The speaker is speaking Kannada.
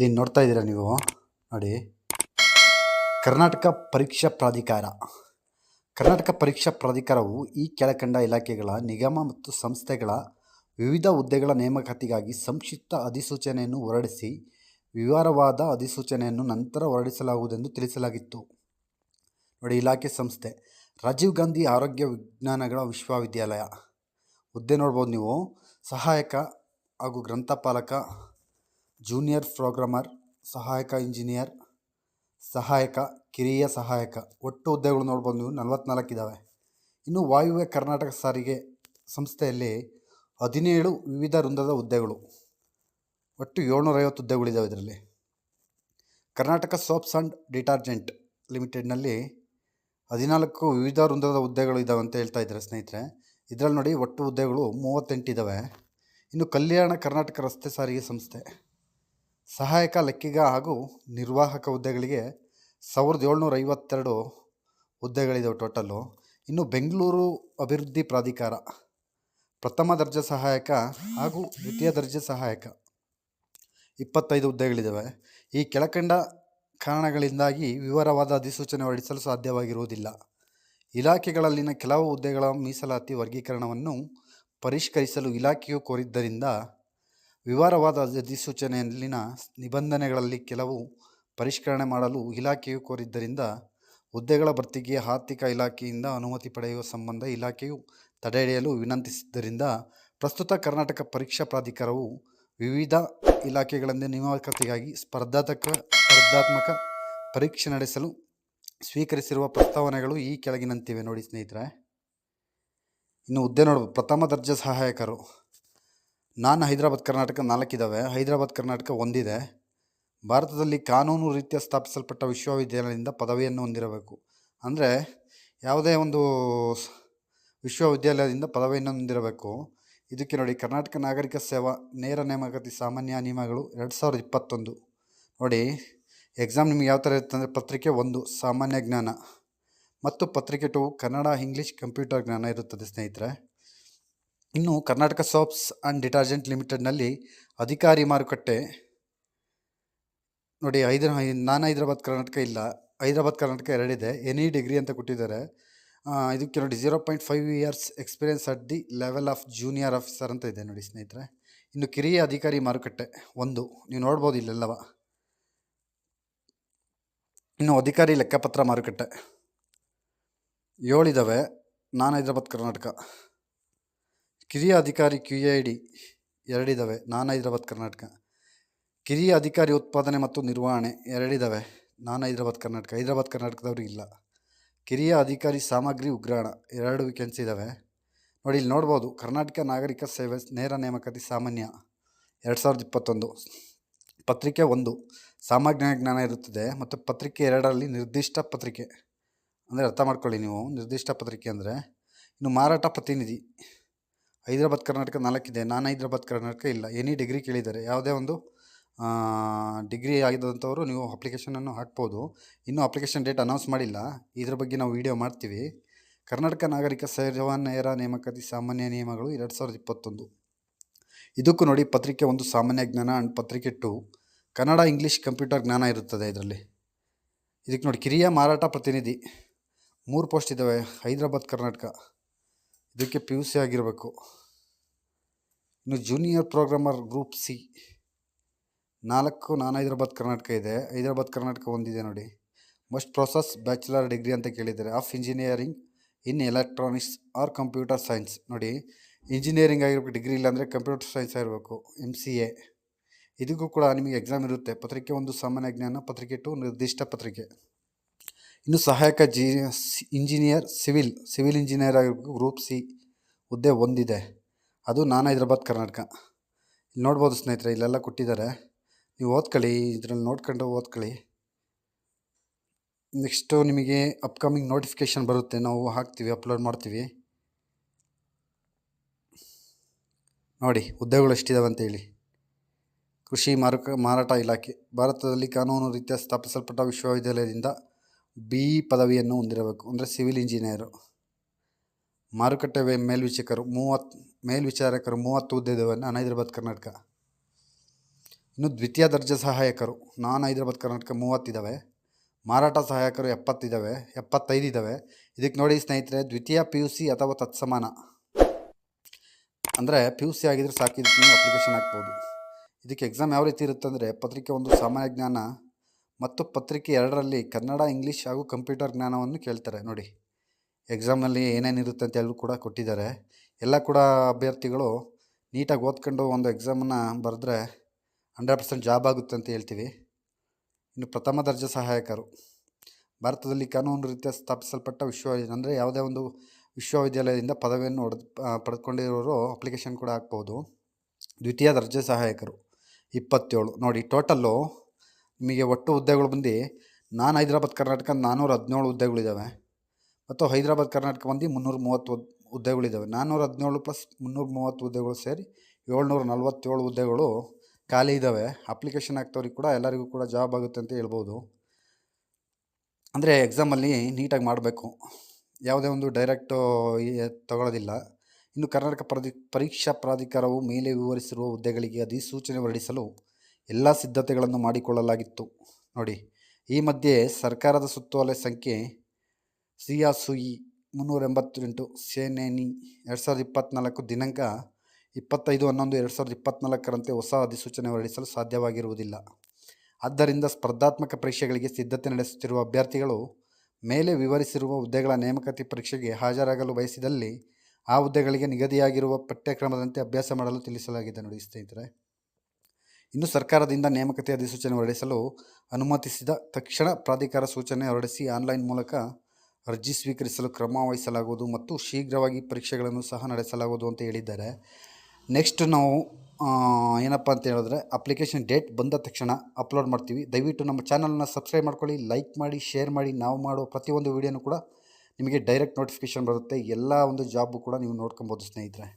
ಇಲ್ಲಿ ನೋಡ್ತಾ ಇದ್ದೀರಾ ನೀವು? ನೋಡಿ. ಕರ್ನಾಟಕ ಪರೀಕ್ಷಾ ಪ್ರಾಧಿಕಾರ. ಕರ್ನಾಟಕ ಪರೀಕ್ಷಾ ಪ್ರಾಧಿಕಾರವು ಈ ಕೆಳಕಂಡ ಇಲಾಖೆಗಳ ನಿಗಮ ಮತ್ತು ಸಂಸ್ಥೆಗಳ ವಿವಿಧ ಹುದ್ದೆಗಳ ನೇಮಕಾತಿಗಾಗಿ ಸಂಕ್ಷಿಪ್ತ ಅಧಿಸೂಚನೆಯನ್ನು ಹೊರಡಿಸಿ, ವಿವರವಾದ ಅಧಿಸೂಚನೆಯನ್ನು ನಂತರ ಹೊರಡಿಸಲಾಗುವುದೆಂದು ತಿಳಿಸಲಾಗಿತ್ತು. ನೋಡಿ, ಇಲಾಖೆ ಸಂಸ್ಥೆ, ರಾಜೀವ್ ಗಾಂಧಿ ಆರೋಗ್ಯ ವಿಜ್ಞಾನಗಳ ವಿಶ್ವವಿದ್ಯಾಲಯ. ಹುದ್ದೆ ನೋಡ್ಬೋದು ನೀವು. ಸಹಾಯಕ ಹಾಗೂ ಗ್ರಂಥಪಾಲಕ ಜೂನಿಯರ್ ಪ್ರೋಗ್ರಾಮರ್, ಸಹಾಯಕ ಇಂಜಿನಿಯರ್, ಸಹಾಯಕ, ಕಿರಿಯ ಸಹಾಯಕ. ಒಟ್ಟು ಹುದ್ದೆಗಳು ನೋಡ್ಬೋದು ನೀವು ನಲವತ್ತ್ನಾಲ್ಕು ಇದ್ದಾವೆ ಇನ್ನು ವಾಯುವ್ಯ ಕರ್ನಾಟಕ ಸಾರಿಗೆ ಸಂಸ್ಥೆಯಲ್ಲಿ ಹದಿನೇಳು ವಿವಿಧ ವೃಂದದ ಹುದ್ದೆಗಳು. ಒಟ್ಟು ಏಳ್ನೂರೈವತ್ತು ಹುದ್ದೆಗಳಿದ್ದಾವೆ ಇದರಲ್ಲಿ. ಕರ್ನಾಟಕ ಸೋಪ್ಸ್ ಆ್ಯಂಡ್ ಡಿಟರ್ಜೆಂಟ್ ಲಿಮಿಟೆಡ್ನಲ್ಲಿ ಹದಿನಾಲ್ಕು ವಿವಿಧ ವೃಂದದ ಹುದ್ದೆಗಳು ಇದ್ದಾವೆ ಅಂತ ಹೇಳ್ತಾ ಇದ್ದಾರೆ ಸ್ನೇಹಿತರೆ. ಇದರಲ್ಲಿ ನೋಡಿ ಒಟ್ಟು ಹುದ್ದೆಗಳು ಮೂವತ್ತೆಂಟು ಇದ್ದಾವೆ ಇನ್ನು ಕಲ್ಯಾಣ ಕರ್ನಾಟಕ ರಸ್ತೆ ಸಾರಿಗೆ ಸಂಸ್ಥೆ. ಸಹಾಯಕ ಲೆಕ್ಕಿಗ ಹಾಗೂ ನಿರ್ವಾಹಕ ಹುದ್ದೆಗಳಿಗೆ ಸಾವಿರದ ಏಳ್ನೂರ ಐವತ್ತೆರಡು ಹುದ್ದೆಗಳಿದ್ದಾವೆ ಟೋಟಲ್ಲು. ಇನ್ನು ಬೆಂಗಳೂರು ಅಭಿವೃದ್ಧಿ ಪ್ರಾಧಿಕಾರ, ಪ್ರಥಮ ದರ್ಜೆ ಸಹಾಯಕ ಹಾಗೂ ದ್ವಿತೀಯ ದರ್ಜೆ ಸಹಾಯಕ ಇಪ್ಪತ್ತೈದು ಹುದ್ದೆಗಳಿದ್ದಾವೆ ಈ ಕೆಳಕಂಡ ಕಾರಣಗಳಿಂದಾಗಿ ವಿವರವಾದ ಅಧಿಸೂಚನೆ ಹೊರಡಿಸಲು ಸಾಧ್ಯವಾಗಿರುವುದಿಲ್ಲ. ಇಲಾಖೆಗಳಲ್ಲಿನ ಕೆಲವು ಹುದ್ದೆಗಳ ಮೀಸಲಾತಿ ವರ್ಗೀಕರಣವನ್ನು ಪರಿಷ್ಕರಿಸಲು ಇಲಾಖೆಯು ಕೋರಿದ್ದರಿಂದ ವಿವರವಾದ ಅಧಿಸೂಚನೆಯಲ್ಲಿನ ನಿಬಂಧನೆಗಳಲ್ಲಿ ಕೆಲವು ಪರಿಷ್ಕರಣೆ ಮಾಡಲು ಇಲಾಖೆಯು ಕೋರಿದ್ದರಿಂದ ಹುದ್ದೆಗಳ ಭರ್ತಿಗೆ ಆರ್ಥಿಕ ಇಲಾಖೆಯಿಂದ ಅನುಮತಿ ಪಡೆಯುವ ಸಂಬಂಧ ಇಲಾಖೆಯು ತಡೆಹಿಡಿಯಲು ವಿನಂತಿಸಿದ್ದರಿಂದ ಪ್ರಸ್ತುತ ಕರ್ನಾಟಕ ಪರೀಕ್ಷಾ ಪ್ರಾಧಿಕಾರವು ವಿವಿಧ ಇಲಾಖೆಗಳಿಂದ ನೇಮಕಾತಿಗಾಗಿ ಸ್ಪರ್ಧಾತ್ಮಕ ಸ್ಪರ್ಧಾತ್ಮಕ ಪರೀಕ್ಷೆ ನಡೆಸಲು ಸ್ವೀಕರಿಸಿರುವ ಪ್ರಸ್ತಾವನೆಗಳು ಈ ಕೆಳಗಿನಂತಿವೆ ನೋಡಿ ಸ್ನೇಹಿತರೆ. ಇನ್ನು ಹುದ್ದೆ ನೋಡ್ಬೋದು ಪ್ರಥಮ ದರ್ಜೆ ಸಹಾಯಕರು. ನಾನು ಹೈದರಾಬಾದ್ ಕರ್ನಾಟಕ ನಾಲ್ಕಿದ್ದಾವೆ ಹೈದರಾಬಾದ್ ಕರ್ನಾಟಕ ಒಂದಿದೆ. ಭಾರತದಲ್ಲಿ ಕಾನೂನು ರೀತಿಯ ಸ್ಥಾಪಿಸಲ್ಪಟ್ಟ ವಿಶ್ವವಿದ್ಯಾಲಯದಿಂದ ಪದವಿಯನ್ನು ಹೊಂದಿರಬೇಕು. ಅಂದರೆ ಯಾವುದೇ ಒಂದು ವಿಶ್ವವಿದ್ಯಾಲಯದಿಂದ ಪದವಿಯನ್ನು ಹೊಂದಿರಬೇಕು. ಇದಕ್ಕೆ ನೋಡಿ, ಕರ್ನಾಟಕ ನಾಗರಿಕ ಸೇವಾ ನೇರ ನೇಮಕಾತಿ ಸಾಮಾನ್ಯ ನಿಯಮಗಳು ಎರಡು ಸಾವಿರದ ಇಪ್ಪತ್ತೊಂದು. ನೋಡಿ, ಎಕ್ಸಾಮ್ ನಿಮ್ಗೆ ಯಾವ ಥರ ಇರುತ್ತೆ ಅಂದರೆ ಪತ್ರಿಕೆ ಒಂದು, ಸಾಮಾನ್ಯ ಜ್ಞಾನ. ಮತ್ತು ಪತ್ರಿಕೆ ಟು ಕನ್ನಡ, ಇಂಗ್ಲೀಷ್ ಕಂಪ್ಯೂಟರ್ ಜ್ಞಾನ ಇರುತ್ತದೆ ಸ್ನೇಹಿತರೆ. ಇನ್ನು ಕರ್ನಾಟಕ ಸೋಪ್ಸ್ ಆ್ಯಂಡ್ ಡಿಟರ್ಜೆಂಟ್ ಲಿಮಿಟೆಡ್ನಲ್ಲಿ ಅಧಿಕಾರಿ ಮಾರುಕಟ್ಟೆ ನೋಡಿ ಹೈದ್ರ ನಾನು ಹೈದರಾಬಾದ್ ಕರ್ನಾಟಕ ಇಲ್ಲ. ಹೈದರಾಬಾದ್ ಕರ್ನಾಟಕ ಎರಡಿದೆ. ಎನಿ ಡಿಗ್ರಿ ಅಂತ ಕೊಟ್ಟಿದ್ದಾರೆ. ಇದಕ್ಕೆ ನೋಡಿ zero point five years experience at the level of junior officer ಅಂತ ಇದೆ ನೋಡಿ ಸ್ನೇಹಿತರೆ. ಇನ್ನು ಕಿರಿಯ ಅಧಿಕಾರಿ ಮಾರುಕಟ್ಟೆ ಒಂದು. ನೀವು ನೋಡ್ಬೋದು ಇಲ್ಲೆಲ್ಲವ. ಇನ್ನು ಅಧಿಕಾರಿ ಲೆಕ್ಕಪತ್ರ ಮಾರುಕಟ್ಟೆ. ಏಳಿದ್ದಾವೆ ನಾನು ಹೈದರಾಬಾದ್ ಕರ್ನಾಟಕ. ಕಿರಿಯ ಅಧಿಕಾರಿ ಕ್ಯೂ ಎ ಡಿ ಎರಡಿದ್ದಾವೆ ನಾನು ಹೈದರಾಬಾದ್ ಕರ್ನಾಟಕ. ಕಿರಿಯ ಅಧಿಕಾರಿ ಉತ್ಪಾದನೆ ಮತ್ತು ನಿರ್ವಹಣೆ ಎರಡಿದ್ದಾವೆ ನಾನು ಹೈದರಾಬಾದ್ ಕರ್ನಾಟಕ. ಹೈದರಾಬಾದ್ ಕರ್ನಾಟಕದವ್ರಿಗೆ ಇಲ್ಲ. ಕಿರಿಯ ಅಧಿಕಾರಿ ಸಾಮಗ್ರಿ ಉಗ್ರಾಣ ಎರಡು ವೇಕೆನ್ಸಿ ಇದ್ದಾವೆ ನೋಡಿ, ಇಲ್ಲಿ ನೋಡ್ಬೋದು, ಕರ್ನಾಟಕ ನಾಗರಿಕ ಸೇವೆ ನೇರ ನೇಮಕಾತಿ ಸಾಮಾನ್ಯ ಎರಡು ಸಾವಿರದ ಇಪ್ಪತ್ತೊಂದು. ಪತ್ರಿಕೆ ಒಂದು ಸಾಮಾನ್ಯ ಜ್ಞಾನ ಇರುತ್ತದೆ ಮತ್ತು ಪತ್ರಿಕೆ ಎರಡರಲ್ಲಿ ನಿರ್ದಿಷ್ಟ ಪತ್ರಿಕೆ. ಅಂದರೆ ಅರ್ಥ ಮಾಡ್ಕೊಳ್ಳಿ ನೀವು, ನಿರ್ದಿಷ್ಟ ಪತ್ರಿಕೆ ಅಂದರೆ ಇನ್ನು ಮಾರಾಟ ಪ್ರತಿನಿಧಿ. ಹೈದರಾಬಾದ್ ಕರ್ನಾಟಕ ನಾಲ್ಕಿದೆ. ನಾನು ಹೈದರಾಬಾದ್ ಕರ್ನಾಟಕ ಇಲ್ಲ. ಎನಿ ಡಿಗ್ರಿ ಕೇಳಿದ್ದಾರೆ. ಯಾವುದೇ ಒಂದು ಡಿಗ್ರಿ ಆಗಿದಂಥವರು ನೀವು ಅಪ್ಲಿಕೇಶನನ್ನು ಹಾಕ್ಬೋದು. ಇನ್ನೂ ಅಪ್ಲಿಕೇಶನ್ ಡೇಟ್ ಅನೌನ್ಸ್ ಮಾಡಿಲ್ಲ. ಇದ್ರ ಬಗ್ಗೆ ನಾವು ವಿಡಿಯೋ ಮಾಡ್ತೀವಿ. ಕರ್ನಾಟಕ ನಾಗರಿಕ ಸೇವಾ ನೇರ ನೇಮಕಾತಿ ಸಾಮಾನ್ಯ ನಿಯಮಗಳು ಎರಡು ಸಾವಿರದ ಇಪ್ಪತ್ತೊಂದು. ಇದಕ್ಕೂ ನೋಡಿ ಪತ್ರಿಕೆ ಒಂದು ಸಾಮಾನ್ಯ ಜ್ಞಾನ ಆ್ಯಂಡ್ ಪತ್ರಿಕೆ ಟು. ಕನ್ನಡ, ಇಂಗ್ಲೀಷ್, ಕಂಪ್ಯೂಟರ್ ಜ್ಞಾನ ಇರುತ್ತದೆ ಇದರಲ್ಲಿ. ಇದಕ್ಕೆ ನೋಡಿ ಕಿರಿಯ ಮಾರಾಟ ಪ್ರತಿನಿಧಿ. ಮೂರು ಪೋಸ್ಟ್ ಇದ್ದಾವೆ ಹೈದರಾಬಾದ್, ಕರ್ನಾಟಕ. ಇದಕ್ಕೆ ಪಿ ಯು ಸಿ ಆಗಿರಬೇಕು. ಇನ್ನು ಜೂನಿಯರ್ ಪ್ರೋಗ್ರಾಮರ್ ಗ್ರೂಪ್ ಸಿ ನಾಲ್ಕು ನಾನು ಹೈದರಾಬಾದ್ ಕರ್ನಾಟಕ ಇದೆ. ಹೈದರಾಬಾದ್ ಕರ್ನಾಟಕ ಒಂದಿದೆ ನೋಡಿ. ಮಸ್ಟ್ ಪ್ರೊಸೆಸ್ ಬ್ಯಾಚುಲರ್ ಡಿಗ್ರಿ ಅಂತ ಕೇಳಿದ್ದಾರೆ. Of engineering in electronics or computer science ನೋಡಿ ಇಂಜಿನಿಯರಿಂಗ್ ಆಗಿರಬೇಕು ಡಿಗ್ರಿ ಇಲ್ಲಾಂದರೆ ಕಂಪ್ಯೂಟರ್ ಸೈನ್ಸ್ ಆಗಿರಬೇಕು ಎಂ ಸಿ ಎ ಇದಕ್ಕೂ ಕೂಡ ನಿಮಗೆ ಎಕ್ಸಾಮ್ ಇರುತ್ತೆ. ಪತ್ರಿಕೆ ಒಂದು ಸಾಮಾನ್ಯ ಜ್ಞಾನ, ಪತ್ರಿಕೆ ಟು ನಿರ್ದಿಷ್ಟ ಪತ್ರಿಕೆ. ಇನ್ನು ಸಹಾಯಕ G, engineer, civil civil engineer ಆಗಿರ್ಬೇಕು, ಗ್ರೂಪ್ ಸಿ ಹುದ್ದೆ ಒಂದಿದೆ. ಅದು ನಾನು ಹೈದ್ರಾಬಾದ್, ಕರ್ನಾಟಕ. ಇಲ್ಲಿ ನೋಡ್ಬೋದು ಸ್ನೇಹಿತರೆ, ಇಲ್ಲೆಲ್ಲ ಕೊಟ್ಟಿದ್ದಾರೆ. ನೀವು ಓದ್ಕೊಳ್ಳಿ, ಇದರಲ್ಲಿ ನೋಡ್ಕೊಂಡು ಓದ್ಕೊಳ್ಳಿ. ನೆಕ್ಸ್ಟು ನಿಮಗೆ ಅಪ್ಕಮಿಂಗ್ ನೋಟಿಫಿಕೇಷನ್ ಬರುತ್ತೆ. ನಾವು ಹಾಕ್ತೀವಿ, ಅಪ್ಲೋಡ್ ಮಾಡ್ತೀವಿ. ನೋಡಿ, ಹುದ್ದೆಗಳು ಎಷ್ಟಿದಾವೆ ಅಂತೇಳಿ ಕೃಷಿ ಮಾರುಕ ಮಾರಾಟ ಇಲಾಖೆ. ಭಾರತದಲ್ಲಿ ಕಾನೂನು ರೀತಿಯ ಸ್ಥಾಪಿಸಲ್ಪಟ್ಟ ವಿಶ್ವವಿದ್ಯಾಲಯದಿಂದ ಬಿ ಇ ಪದವಿಯನ್ನು ಹೊಂದಿರಬೇಕು. ಅಂದರೆ ಸಿವಿಲ್ ಇಂಜಿನಿಯರು. ಮಾರುಕಟ್ಟೆ ಮೇಲ್ವಿಚಾರಕರು ಮೂವತ್ತು ಮೇಲ್ವಿಚಾರಕರು ಮೂವತ್ತು ಹುದ್ದೆದವನ್ನು ನಾನು ಹೈದರಾಬಾದ್, ಕರ್ನಾಟಕ. ಇನ್ನು ದ್ವಿತೀಯ ದರ್ಜೆ ಸಹಾಯಕರು ನಾನ್ ಹೈದರಾಬಾದ್, ಕರ್ನಾಟಕ ಮೂವತ್ತಿದ್ದಾವೆ ಮಾರಾಟ ಸಹಾಯಕರು ಎಪ್ಪತ್ತಿದ್ದಾವೆ ಎಪ್ಪತ್ತೈದು ಇದ್ದಾವೆ ಇದಕ್ಕೆ ನೋಡಿ ಸ್ನೇಹಿತರೆ, ದ್ವಿತೀಯ ಪಿ ಯು ಸಿ ಅಥವಾ ತತ್ಸಮಾನ. ಅಂದರೆ ಪಿ ಯು ಸಿ ಆಗಿದ್ರೆ ಸಾಕು, ಇದಕ್ಕೆ ನೀವು ಅಪ್ಲಿಕೇಶನ್ ಹಾಕ್ಬೋದು. ಇದಕ್ಕೆ ಎಕ್ಸಾಮ್ ಯಾವ ರೀತಿ ಇರುತ್ತೆ ಅಂದರೆ ಪತ್ರಿಕೆ ಒಂದು ಸಾಮಾನ್ಯ ಜ್ಞಾನ ಮತ್ತು ಪತ್ರಿಕೆ ಎರಡರಲ್ಲಿ ಕನ್ನಡ, ಇಂಗ್ಲೀಷ್ ಹಾಗೂ ಕಂಪ್ಯೂಟರ್ ಜ್ಞಾನವನ್ನು ಕೇಳ್ತಾರೆ. ನೋಡಿ ಎಕ್ಸಾಮಲ್ಲಿ ಏನೇನಿರುತ್ತೆ ಅಂತ ಎಲ್ಲರೂ ಕೂಡ ಕೊಟ್ಟಿದ್ದಾರೆ. ಎಲ್ಲ ಕೂಡ ಅಭ್ಯರ್ಥಿಗಳು ನೀಟಾಗಿ ಓದ್ಕೊಂಡು ಒಂದು ಎಕ್ಸಾಮನ್ನು ಬರೆದ್ರೆ ಹಂಡ್ರೆಡ್ ಪರ್ಸೆಂಟ್ ಜಾಬ್ ಆಗುತ್ತೆ ಅಂತ ಹೇಳ್ತೀವಿ. ಇನ್ನು ಪ್ರಥಮ ದರ್ಜೆ ಸಹಾಯಕರು. ಭಾರತದಲ್ಲಿ ಕಾನೂನು ರೀತಿಯ ಸ್ಥಾಪಿಸಲ್ಪಟ್ಟ ವಿಶ್ವವಿದ್ಯಾಲಯ ಅಂದರೆ ಯಾವುದೇ ಒಂದು ವಿಶ್ವವಿದ್ಯಾಲಯದಿಂದ ಪದವಿಯನ್ನು ಹೊಡೆದು ಪಡೆದುಕೊಂಡಿರೋರು ಅಪ್ಲಿಕೇಶನ್ ಕೂಡ ಹಾಕ್ಬೋದು. ದ್ವಿತೀಯ ದರ್ಜೆ ಸಹಾಯಕರು. ಇಪ್ಪತ್ತೇಳು. ನೋಡಿ, ಟೋಟಲ್ಲು ನಿಮಗೆ ಒಟ್ಟು ಹುದ್ದೆಗಳು ಬಂದು ನಾನು ಹೈದರಾಬಾದ್ ಕರ್ನಾಟಕ ನಾನ್ನೂರ ಹದಿನೇಳು ಹುದ್ದೆಗಳಿದ್ದಾವೆ ಮತ್ತು ಹೈದರಾಬಾದ್ ಕರ್ನಾಟಕ ಬಂದು ಮುನ್ನೂರ ಮೂವತ್ತು ಹುದ್- ಹುದ್ದೆಗಳಿದ್ದಾವೆ ನಾನ್ನೂರ ಹದಿನೇಳು ಪ್ಲಸ್ ಮುನ್ನೂರ ಮೂವತ್ತು ಹುದ್ದೆಗಳು ಸೇರಿ ಏಳ್ನೂರ ನಲ್ವತ್ತೇಳು ಹುದ್ದೆಗಳು ಖಾಲಿ ಇದ್ದಾವೆ ಅಪ್ಲಿಕೇಶನ್ ಹಾಕ್ತವ್ರಿಗೆ ಕೂಡ ಎಲ್ಲರಿಗೂ ಕೂಡ ಜಾಬ್ ಆಗುತ್ತೆ ಅಂತ ಹೇಳ್ಬೋದು. ಅಂದರೆ ಎಕ್ಸಾಮಲ್ಲಿ ನೀಟಾಗಿ ಮಾಡಬೇಕು. ಯಾವುದೇ ಒಂದು ಡೈರೆಕ್ಟು ತಗೊಳ್ಳೋದಿಲ್ಲ. ಇನ್ನು ಕರ್ನಾಟಕ ಪ್ರಾಧಿ ಪರೀಕ್ಷಾ ಪ್ರಾಧಿಕಾರವು ಮೇಲೆ ವಿವರಿಸಿರುವ ಹುದ್ದೆಗಳಿಗೆ ಅಧಿಸೂಚನೆ ಹೊರಡಿಸಲು ಎಲ್ಲ ಸಿದ್ಧತೆಗಳನ್ನು ಮಾಡಿಕೊಳ್ಳಲಾಗಿತ್ತು. ನೋಡಿ, ಈ ಮಧ್ಯೆ ಸರ್ಕಾರದ ಸುತ್ತೋಲೆ ಸಂಖ್ಯೆ ಸಿಯಾಸುಯಿ ಮುನ್ನೂರ ಎಂಬತ್ತೆಂಟು ಸೇನೇನಿ ಎರಡು ಸಾವಿರದ ಇಪ್ಪತ್ತ್ನಾಲ್ಕು ದಿನಾಂಕ ಇಪ್ಪತ್ತೈದು, ಹನ್ನೊಂದು, ಎರಡು ಸಾವಿರದ ಇಪ್ಪತ್ತ್ನಾಲ್ಕರಂತೆ ಹೊಸ ಅಧಿಸೂಚನೆ ಹೊರಡಿಸಲು ಸಾಧ್ಯವಾಗಿರುವುದಿಲ್ಲ. ಆದ್ದರಿಂದ ಸ್ಪರ್ಧಾತ್ಮಕ ಪರೀಕ್ಷೆಗಳಿಗೆ ಸಿದ್ಧತೆ ನಡೆಸುತ್ತಿರುವ ಅಭ್ಯರ್ಥಿಗಳು ಮೇಲೆ ವಿವರಿಸಿರುವ ಹುದ್ದೆಗಳ ನೇಮಕಾತಿ ಪರೀಕ್ಷೆಗೆ ಹಾಜರಾಗಲು ಬಯಸಿದಲ್ಲಿ ಆ ಹುದ್ದೆಗಳಿಗೆ ನಿಗದಿಯಾಗಿರುವ ಪಠ್ಯಕ್ರಮದಂತೆ ಅಭ್ಯಾಸ ಮಾಡಲು ತಿಳಿಸಲಾಗಿದೆ. ನೋಡಿ, ಸ್ನೇಹಿತರೆ ಇನ್ನು ಸರ್ಕಾರದಿಂದ ನೇಮಕತೆ ಅಧಿಸೂಚನೆ ಹೊರಡಿಸಲು ಅನುಮತಿಸಿದ ತಕ್ಷಣ ಪ್ರಾಧಿಕಾರ ಸೂಚನೆ ಹೊರಡಿಸಿ ಆನ್ಲೈನ್ ಮೂಲಕ ಅರ್ಜಿ ಸ್ವೀಕರಿಸಲು ಕ್ರಮ ವಹಿಸಲಾಗುವುದು ಮತ್ತು ಶೀಘ್ರವಾಗಿ ಪರೀಕ್ಷೆಗಳನ್ನು ಸಹ ನಡೆಸಲಾಗುವುದು ಅಂತ ಹೇಳಿದ್ದಾರೆ. ನೆಕ್ಸ್ಟ್ ನಾವು ಏನಪ್ಪ ಅಂತ ಹೇಳಿದ್ರೆ ಅಪ್ಲಿಕೇಶನ್ ಡೇಟ್ ಬಂದ ತಕ್ಷಣ ಅಪ್ಲೋಡ್ ಮಾಡ್ತೀವಿ. ದಯವಿಟ್ಟು ನಮ್ಮ ಚಾನಲ್ನ ಸಬ್ಸ್ಕ್ರೈಬ್ ಮಾಡ್ಕೊಳ್ಳಿ, ಲೈಕ್ ಮಾಡಿ, ಶೇರ್ ಮಾಡಿ. ನಾವು ಮಾಡೋ ಪ್ರತಿಯೊಂದು ವೀಡಿಯೋನೂ ಕೂಡ ನಿಮಗೆ ಡೈರೆಕ್ಟ್ ನೋಟಿಫಿಕೇಷನ್ ಬರುತ್ತೆ. ಎಲ್ಲ ಒಂದು ಜಾಬು ಕೂಡ ನೀವು ನೋಡ್ಕೊಬೋದು ಸ್ನೇಹಿತರೆ.